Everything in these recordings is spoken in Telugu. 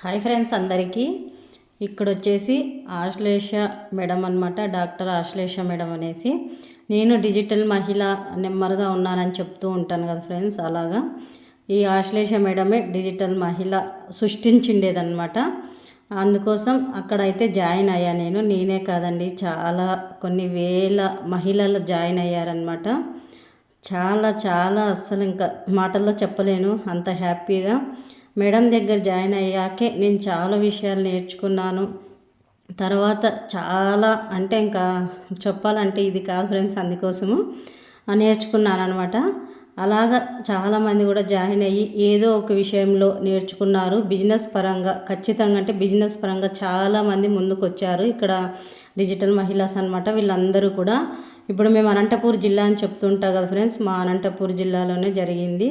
హాయ్ ఫ్రెండ్స్ అందరికీ. ఇక్కడ వచ్చేసి ఆశ్లేష మేడం అనమాట డాక్టర్ ఆశ్లేష మేడం అనేసి. నేను డిజిటల్ మహిళ నెమ్మరుగా ఉన్నానని చెప్తూ ఉంటాను కదా ఫ్రెండ్స్ అలాగా. ఈ ఆశ్లేష మేడమే డిజిటల్ మహిళ సృష్టించిండేదనమాట అందుకోసం అక్కడైతే జాయిన్ అయ్యా నేను నేనే కాదండి చాలా కొన్ని వేల మహిళలు జాయిన్ అయ్యారనమాట చాలా చాలా అస్సలు ఇంకా మాటల్లో చెప్పలేను అంత హ్యాపీగా. మేడం దగ్గర జాయిన్ అయ్యాకే నేను చాలా విషయాలు నేర్చుకున్నాను. తర్వాత చాలా అంటే ఇంకా చెప్పాలంటే ఇది కాదు ఫ్రెండ్స్ అందుకోసము నేర్చుకున్నాను అనమాట అలాగా చాలామంది కూడా జాయిన్ అయ్యి ఏదో ఒక విషయంలో నేర్చుకున్నారు. బిజినెస్ పరంగా ఖచ్చితంగా అంటే బిజినెస్ పరంగా చాలామంది ముందుకు వచ్చారు ఇక్కడ డిజిటల్ మహిళాస్ అనమాట వీళ్ళందరూ కూడా. ఇప్పుడు మేము అనంతపూర్ జిల్లా అని చెప్తుంటా కదా ఫ్రెండ్స్ మా అనంతపూర్ జిల్లాలోనే జరిగింది.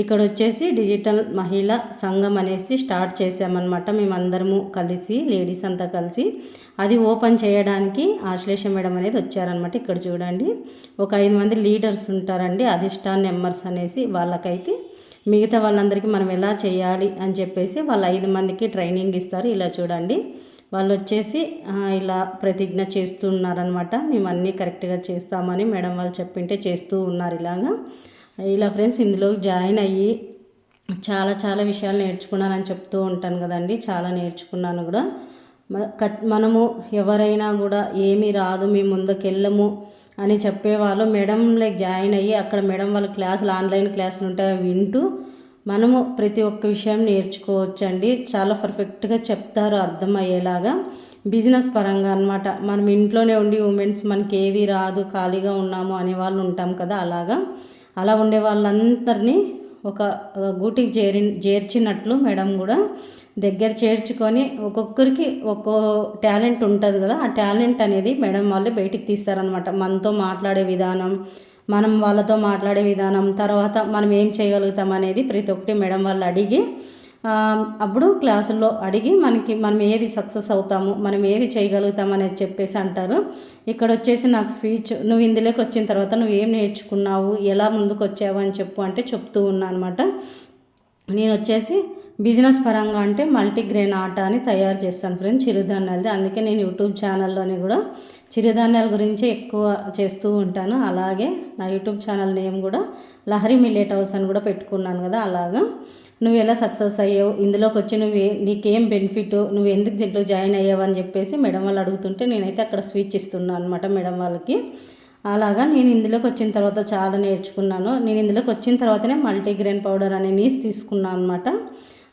ఇక్కడ వచ్చేసి డిజిటల్ మహిళా సంఘం అనేసి స్టార్ట్ చేసామన్నమాట మేమందరము కలిసి లేడీస్ అంతా కలిసి. అది ఓపెన్ చేయడానికి ఆశ్లేష మేడం అనేది వచ్చారనమాట ఇక్కడ చూడండి. ఒక ఐదు మంది లీడర్స్ ఉంటారండి అధిష్టాన్ నెంబర్స్ అనేసి. వాళ్ళకైతే మిగతా వాళ్ళందరికీ మనం ఎలా చేయాలి అని చెప్పేసి వాళ్ళ ఐదు మందికి ట్రైనింగ్ ఇస్తారు ఇలా చూడండి. వాళ్ళు వచ్చేసి ఇలా ప్రతిజ్ఞ చేస్తున్నారనమాట మేము అన్నీ కరెక్ట్గా చేస్తామని మేడం వాళ్ళు చెప్పింటే చేస్తూ ఉన్నారు ఇలాగా. ఇలా ఫ్రెండ్స్ ఇందులో జాయిన్ అయ్యి చాలా చాలా విషయాలు నేర్చుకున్నానని చెప్తూ ఉంటాను కదండి. చాలా నేర్చుకున్నాను కూడా. మనము ఎవరైనా కూడా ఏమీ రాదు మేము ముందుకెళ్ళము అని చెప్పేవాళ్ళు. మేడంలో జాయిన్ అయ్యి అక్కడ మేడం వాళ్ళ క్లాసులు ఆన్లైన్ క్లాసులు ఉంటాయి వింటూ మనము ప్రతి ఒక్క విషయం నేర్చుకోవచ్చండి. చాలా పర్ఫెక్ట్గా చెప్తారు అర్థమయ్యేలాగా. బిజినెస్ పరంగా అనమాట మనం ఇంట్లోనే ఉండి ఉమెన్స్ మనకి ఏది రాదు ఖాళీగా ఉన్నాము అనే వాళ్ళు ఉంటాం కదా అలాగా. అలా ఉండే వాళ్ళందరినీ ఒక గూటికి చేరి చేర్చినట్లు మేడం కూడా దగ్గర చేర్చుకొని ఒక్కొక్కరికి ఒక్కో టాలెంట్ ఉంటుంది కదా ఆ టాలెంట్ అనేది మేడం వాళ్ళు బయటికి తీస్తారనమాట మనతో మాట్లాడే విధానం మనం వాళ్ళతో మాట్లాడే విధానం తర్వాత మనం ఏం చేయగలుగుతాం అనేది ప్రతి ఒక్కటి మేడం వాళ్ళు అడిగి అప్పుడు క్లాసుల్లో అడిగి మనకి మనం ఏది సక్సెస్ అవుతాము మనం ఏది చేయగలుగుతాం అనేది చెప్పేసి అంటారు. ఇక్కడ వచ్చేసి నాకు స్పీచ్ నువ్వు ఇందులోకి వచ్చిన తర్వాత నువ్వు ఏం నేర్చుకున్నావు ఎలా ముందుకు వచ్చావు అని చెప్పు అంటే చెప్తూ ఉన్నా అనమాట నేను వచ్చేసి బిజినెస్ పరంగా అంటే మల్టీగ్రెయిన్ ఆట అని తయారు చేస్తాను ఫ్రెండ్స్ చిరుధాన్యాలది. అందుకే నేను యూట్యూబ్ ఛానల్లోనే కూడా చిరుధాన్యాల గురించి ఎక్కువ చేస్తూ ఉంటాను. అలాగే నా యూట్యూబ్ ఛానల్ నేమ్ కూడా లహరి మిల్లెట్ హౌస్ అని కూడా పెట్టుకున్నాను కదా అలాగా. నువ్వు ఎలా సక్సెస్ అయ్యావు? ఇందులోకి వచ్చి నువ్వు నీకేం బెనిఫిట్? నువ్వు ఎందుకు దీంట్లో జాయిన్ అయ్యావు అని చెప్పేసి మేడం వాళ్ళు అడుగుతుంటే నేనైతే అక్కడ స్వీచ్ ఇస్తున్నాను అనమాట మేడం వాళ్ళకి. అలాగా నేను ఇందులోకి వచ్చిన తర్వాత చాలా నేర్చుకున్నాను. నేను ఇందులోకి వచ్చిన తర్వాతనే మల్టీగ్రెయిన్ పౌడర్ అనే నీస్ తీసుకున్నాను అనమాట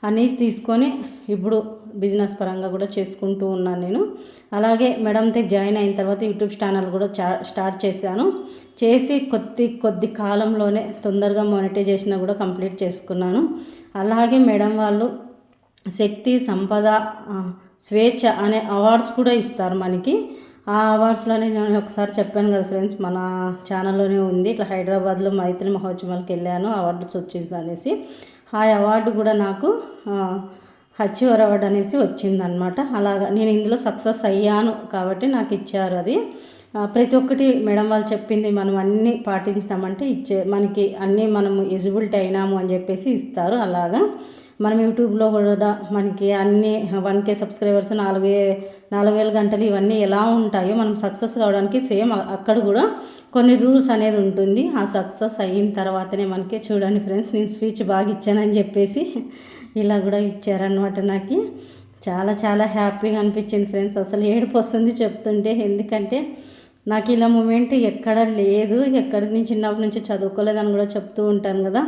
ఆ నీస్ తీసుకొని ఇప్పుడు బిజినెస్ పరంగా కూడా చేసుకుంటూ ఉన్నాను నేను. అలాగే మేడంతో జాయిన్ అయిన తర్వాత యూట్యూబ్ ఛానల్ కూడా చా స్టార్ట్ చేశాను. చేసి కొద్ది కొద్ది కాలంలోనే తొందరగా మానిటైజేషన్ కూడా కంప్లీట్ చేసుకున్నాను. అలాగే మేడం వాళ్ళు శక్తి సంపద స్వేచ్ఛ అనే అవార్డ్స్ కూడా ఇస్తారు మనకి. ఆ అవార్డ్స్లోనే నేను ఒకసారి చెప్పాను కదా ఫ్రెండ్స్ మన ఛానల్లోనే ఉంది. ఇట్లా హైదరాబాద్లో మైత్రి మహోత్సవాలకు వెళ్ళాను అవార్డ్స్ వచ్చింది అనేసి. ఆ అవార్డు కూడా నాకు హచ్చివర్ అవార్డు అనేసి వచ్చిందనమాట అలాగా నేను ఇందులో సక్సెస్ అయ్యాను కాబట్టి నాకు ఇచ్చారు అది. ప్రతి ఒక్కటి మేడం వాళ్ళు చెప్పింది మనం అన్నీ పాటించినామంటే ఇచ్చే మనకి అన్నీ మనం ఎజిబిలిటీ అయినాము అని చెప్పేసి ఇస్తారు అలాగా. మనం యూట్యూబ్లో కూడా మనకి అన్ని వన్ కే సబ్స్క్రైబర్స్ నాలుగు నాలుగు వేల గంటలు ఇవన్నీ ఎలా ఉంటాయో మనం సక్సెస్ కావడానికి సేమ్ అక్కడ కూడా కొన్ని రూల్స్ అనేది ఉంటుంది. ఆ సక్సెస్ అయిన తర్వాతనే మనకి చూడండి ఫ్రెండ్స్ నేను స్పీచ్ బాగా ఇచ్చానని చెప్పేసి ఇలా కూడా ఇచ్చారనమాట నాకు. చాలా చాలా హ్యాపీగా అనిపించింది ఫ్రెండ్స్. అసలు ఏడుపు వస్తుంది చెప్తుంటే ఎందుకంటే నాకు ఇలా మూమెంట్ ఎక్కడ లేదు ఎక్కడి నుంచి చిన్నప్పటి నుంచి చదువుకోలేదని కూడా చెప్తూ ఉంటాను కదా.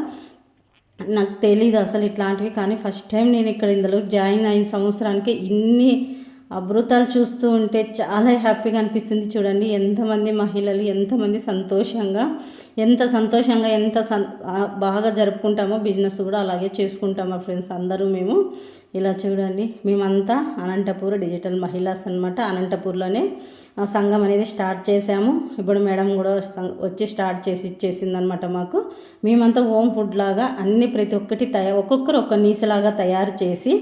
నాకు తెలీదు అసలు ఇట్లాంటివి కానీ ఫస్ట్ టైం నేను ఇక్కడ ఇందులో జాయిన్ అయిన సంవత్సరానికి ఇన్ని అభృతాలు చూస్తూ ఉంటే చాలా హ్యాపీగా అనిపిస్తుంది చూడండి. ఎంతమంది మహిళలు ఎంతమంది సంతోషంగా ఎంత సంతోషంగా ఎంత బాగా జరుపుకుంటామో బిజినెస్ కూడా అలాగే చేసుకుంటామా ఫ్రెండ్స్ అందరూ మేము. ఇలా చూడండి. మేమంతా అనంతపూర్ డిజిటల్ మహిళాస్ అనమాట అనంతపూర్లోనే సంఘం అనేది స్టార్ట్ చేసాము ఇప్పుడు మేడం కూడా వచ్చి స్టార్ట్ చేసి ఇచ్చేసింది అనమాట మాకు. మేమంతా హోమ్ ఫుడ్ లాగా అన్ని ప్రతి ఒక్కటి తయారు ఒక్కొక్కరు ఒక నీసలాగా తయారు చేసి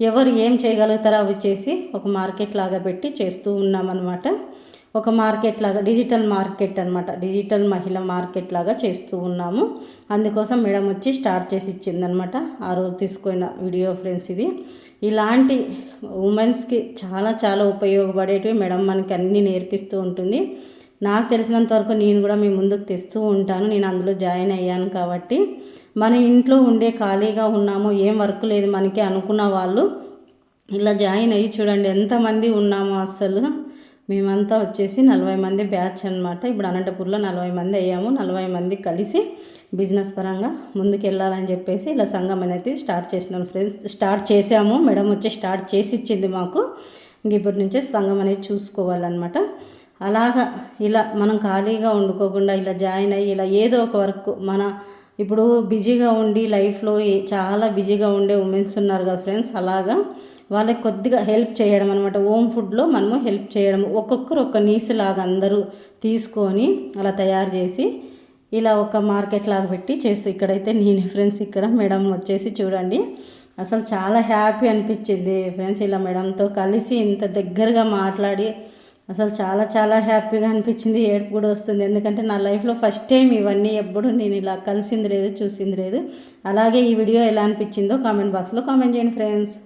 ఎవరు ఏం చేయగలుగుతారో అవి చేసి ఒక మార్కెట్ లాగా పెట్టి చేస్తూ ఉన్నామన్నమాట. ఒక మార్కెట్ లాగా డిజిటల్ మార్కెట్ అనమాట డిజిటల్ మహిళ మార్కెట్ లాగా చేస్తూ ఉన్నాము. అందుకోసం మేడం వచ్చి స్టార్ట్ చేసి ఇచ్చిందనమాట ఆ రోజు తీసుకున్న వీడియో ఫ్రెండ్స్ ఇది. ఇలాంటి ఉమెన్స్కి చాలా చాలా ఉపయోగపడేటివి మేడం మనకి అన్నీ నేర్పిస్తూ ఉంటుంది. నాకు తెలిసినంత వరకు నేను కూడా మీ ముందుకు తెస్తూ ఉంటాను. నేను అందులో జాయిన్ అయ్యాను కాబట్టి మన ఇంట్లో ఉండే ఖాళీగా ఉన్నాము ఏం వర్క్ లేదు మనకి అనుకున్న వాళ్ళు ఇలా జాయిన్ అయ్యి చూడండి ఎంతమంది ఉన్నామో అసలు. మేమంతా వచ్చేసి నలభై మంది బ్యాచ్ అనమాట ఇప్పుడు అనంతపూర్లో నలభై మంది అయ్యాము. నలభై మంది కలిసి బిజినెస్ పరంగా ముందుకు వెళ్ళాలని చెప్పేసి ఇలా సంఘం అనేది స్టార్ట్ చేసినాం ఫ్రెండ్స్. స్టార్ట్ చేసాము మేడం వచ్చి స్టార్ట్ చేసి ఇచ్చింది మాకు. ఇంక ఇప్పటి నుంచే సంఘం అనేది చూసుకోవాలన్నమాట. అలాగా ఇలా మనం ఖాళీగా వండుకోకుండా ఇలా జాయిన్ అయ్యి ఇలా ఏదో ఒక వర్క్ మన ఇప్పుడు బిజీగా ఉండి లైఫ్లో చాలా బిజీగా ఉండే ఉమెన్స్ ఉన్నారు కదా ఫ్రెండ్స్ అలాగా వాళ్ళకి కొద్దిగా హెల్ప్ చేయడం అనమాట హోమ్ ఫుడ్లో మనము హెల్ప్ చేయడం ఒక్కొక్కరు ఒక్క నీసులాగా అందరూ తీసుకొని అలా తయారు చేసి ఇలా ఒక మార్కెట్ లాగా పెట్టి చేస్తూ ఇక్కడైతే నేను ఫ్రెండ్స్ ఇక్కడ మేడం వచ్చేసి చూడండి. అసలు చాలా హ్యాపీ అనిపించింది ఫ్రెండ్స్ ఇలా మేడంతో కలిసి ఇంత దగ్గరగా మాట్లాడి అసలు చాలా చాలా హ్యాపీగా అనిపించింది. ఏడుపు కూడా వస్తుంది. ఎందుకంటే నా లైఫ్లో ఫస్ట్ టైం ఇవన్నీ ఎప్పుడు నేను ఇలా కలిసింది లేదు చూసింది లేదు. అలాగే ఈ వీడియో ఎలా అనిపించిందో కామెంట్ బాక్స్లో కామెంట్ చేయండి ఫ్రెండ్స్.